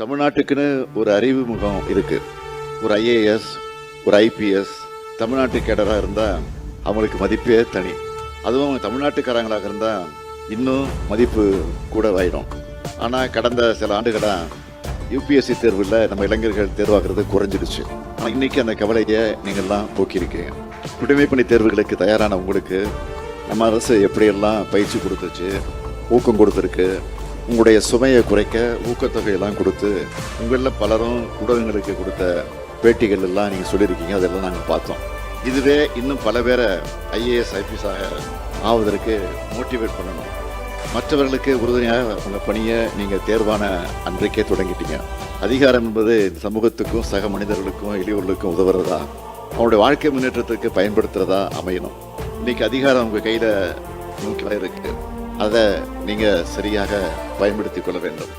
தமிழ்நாட்டுக்குன்னு ஒரு அறிவு முகம் இருக்கு. ஒரு ஐஏஎஸ் ஒரு ஐபிஎஸ் தமிழ்நாட்டு கேடராக இருந்தால் அவங்களுக்கு மதிப்பே தனி. அதுவும் அவங்க தமிழ்நாட்டுக்காரங்களாக இருந்தால் இன்னும் மதிப்பு கூட ஆயிடும் ஆனால் கடந்த சில ஆண்டுகளாக யூபிஎஸ்சி தேர்வில் நம்ம இளைஞர்கள் தேர்வாகிறது குறைஞ்சிடுச்சு. ஆனால் இன்னைக்கு அந்த கவலையை நீங்கள்லாம் போக்கியிருக்கீங்க. குடிமைப்பணி தேர்வுகளுக்கு தயாரான உங்களுக்கு நம்ம அரசு எப்படியெல்லாம் பயிற்சி கொடுத்துச்சு ஊக்கம் கொடுத்துருக்கு உங்களுடைய சுமையை குறைக்க ஊக்கத்தொகையெல்லாம் கொடுத்து உங்களில் பலரும் ஊடகங்களுக்கு கொடுத்த பேட்டிகள் எல்லாம் நீங்கள் சொல்லியிருக்கீங்க அதெல்லாம் நாங்கள் பார்த்தோம். இதுவே இன்னும் பல பேரை ஐஏஎஸ் ஐபிஎஸ்ஸாக ஆவதற்கு மோட்டிவேட் பண்ணணும். மற்றவர்களுக்கு உறுதுணையாக உங்கள் பணியை நீங்கள் தேர்வான அன்றைக்கே தொடங்கிட்டீங்க. அதிகாரம் என்பது இந்த சமூகத்துக்கும் சக மனிதர்களுக்கும் எளியோர்களுக்கும் உதவுறதா? அவனுடைய வாழ்க்கை முன்னேற்றத்திற்கு பயன்படுத்துகிறதா அமையணும்? இன்னைக்கு அதிகாரம் உங்கள் கையில் நோக்கி இருக்குது அதை நீங்கள் சரியாக பயன்படுத்திக் கொள்ள வேண்டும்.